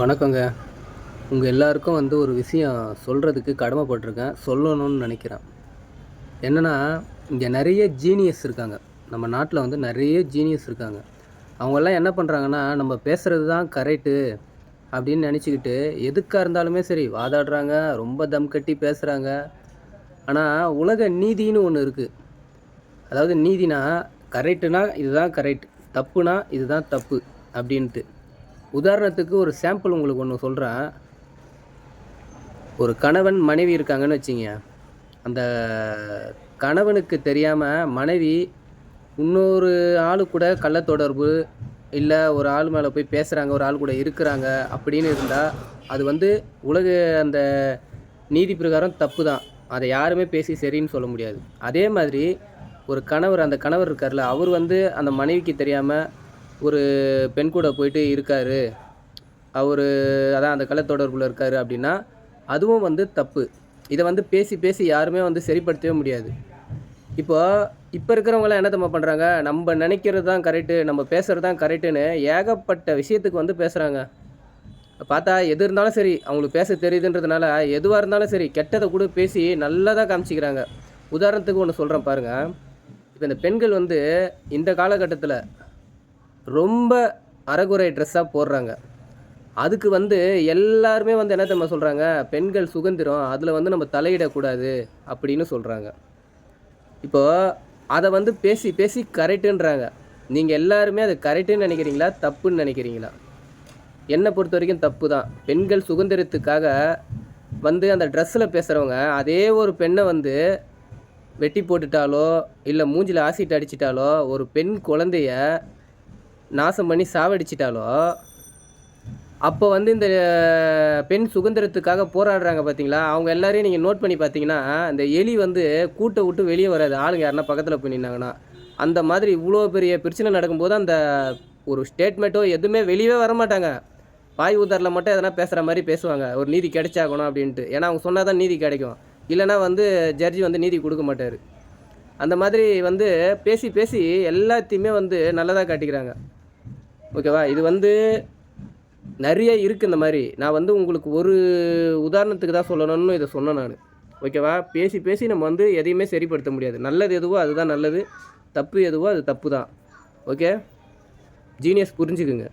வணக்கங்க. உங்கள் எல்லாருக்கும் வந்து ஒரு விஷயம் சொல்கிறதுக்கு கடமைப்பட்டிருக்கேன். சொல்லணும்னு நினைக்கிறேன். என்னென்னா இங்கே நிறைய ஜீனியஸ் இருக்காங்க. நம்ம நாட்டில் வந்து நிறைய ஜீனியஸ் இருக்காங்க. அவங்கெல்லாம் என்ன பண்ணுறாங்கன்னா நம்ம பேசுகிறது தான் கரெக்டு அப்படின்னு நினச்சிக்கிட்டு எதுக்காக இருந்தாலுமே சரி வாதாடுறாங்க ரொம்ப தம் கட்டி பேசுகிறாங்க ஆனால் உலக நீதின்னு ஒன்று இருக்குது அதாவது நீதினா கரெக்டுனா இதுதான் கரெக்ட் தப்புனா இதுதான் தப்பு அப்படின்ட்டு. உதாரணத்துக்கு ஒரு சாம்பிள் உங்களுக்கு ஒன்று சொல்கிறேன் ஒரு கணவன் மனைவி இருக்காங்கன்னு வச்சிங்க. அந்த கணவனுக்கு தெரியாமல் மனைவி இன்னொரு ஆள் கூட கள்ள தொடர்பு இல்லை ஒரு ஆள் மேலே போய் பேசுகிறாங்க ஒரு ஆள் கூட இருக்கிறாங்க அப்படின்னு இருந்தால் அது வந்து உலக அந்த நீதி பிரகாரம் தப்பு தான் அதை யாருமே பேசி சரின்னு சொல்ல முடியாது. அதே மாதிரி ஒரு கணவர் அந்த கணவர் இருக்கார்ல அவர் வந்து அந்த மனைவிக்கு தெரியாமல் ஒரு பெண் கூட போயிட்டு இருக்கார். அவர் அதான் அந்த கள்ள தொடர்பில் இருக்கார் அப்படின்னா அதுவும் வந்து தப்பு. இதை வந்து பேசி பேசி யாருமே வந்து சரிப்படுத்தவே முடியாது. இப்போ இப்போ இருக்கிறவங்களாம் என்ன தம்மா பண்ணுறாங்க நம்ம நினைக்கிறது தான் கரெக்டு நம்ம பேசுகிறது தான் கரெக்டுன்னு ஏகப்பட்ட விஷயத்துக்கு வந்து பேசுகிறாங்க பார்த்தா எது இருந்தாலும் சரி அவங்களுக்கு பேச தெரியுதுன்றதுனால எதுவாக இருந்தாலும் சரி கெட்டதை கூட பேசி நல்லதாக காமிச்சிக்கிறாங்க. உதாரணத்துக்கு ஒன்று சொல்கிறேன் பாருங்கள் இப்போ இந்த பெண்கள் வந்து இந்த காலகட்டத்தில் ரொம்ப அறகுறை ட்ரெஸ்ஸாக போடுறாங்க. அதுக்கு வந்து எல்லாருமே வந்து என்ன தெரியுமா சொல்கிறாங்க பெண்கள் சுதந்திரம் அதில் வந்து நம்ம தலையிடக்கூடாது அப்படின்னு சொல்கிறாங்க இப்போ அதை வந்து பேசி பேசி கரெக்டுன்றாங்க. நீங்கள் எல்லாருமே அது கரெக்டுன்னு நினைக்கிறீங்களா? தப்புன்னு நினைக்கிறீங்களா? என்னை பொறுத்த வரைக்கும் தப்பு தான் பெண்கள் சுதந்திரத்துக்காக வந்து அந்த ட்ரெஸ்ஸில் பேசுகிறவங்க அதே ஒரு பெண்ணை வந்து வெட்டி போட்டுட்டாலோ இல்லை மூஞ்சில் ஆசிட் அடிச்சிட்டாலோ ஒரு பெண் குழந்தைய நாசம் பண்ணி சாவடிச்சிட்டாலோ அப்போ வந்து இந்த பெண் சுதந்திரத்துக்காக போராடுறாங்க பார்த்தீங்களா அவங்க எல்லாரையும் நீங்கள் நோட் பண்ணி பார்த்தீங்கன்னா இந்த எலி வந்து கூட்டை விட்டு வெளியே வராது. ஆளுங்க யாருன்னா பக்கத்தில் போய் நின்னாங்கன்னா. அந்த மாதிரி இவ்வளோ பெரிய பிரச்சனை நடக்கும்போது அந்த ஒரு ஸ்டேட்மெண்ட்டோ எதுவுமே வெளியவே வர மாட்டாங்க வாய் ஊதாரில் மட்டும் எதனா பேசுகிற மாதிரி பேசுவாங்க. ஒரு நீதி கிடைச்சாகணும் அப்படின்ட்டு. ஏன்னா அவங்க சொன்னால் தான் நீதி கிடைக்கும். இல்லைன்னா வந்து ஜட்ஜி வந்து நீதி கொடுக்க மாட்டார். அந்த மாதிரி வந்து பேசி பேசி எல்லாத்தையுமே வந்து நல்லதாக காட்டிக்கிறாங்க. ஓகேவா? இது வந்து நிறைய இருக்குது இந்த மாதிரி. நான் வந்து உங்களுக்கு ஒரு உதாரணத்துக்கு தான் சொல்லணும்னு இதை சொன்னேன் நான். ஓகேவா? பேசி பேசி நம்ம வந்து எதையுமே சரிப்படுத்த முடியாது. நல்லது எதுவோ அதுதான் நல்லது. தப்பு எதுவோ அது தப்பு தான். ஓகே? ஜீனியஸ் புரிஞ்சுக்குங்க.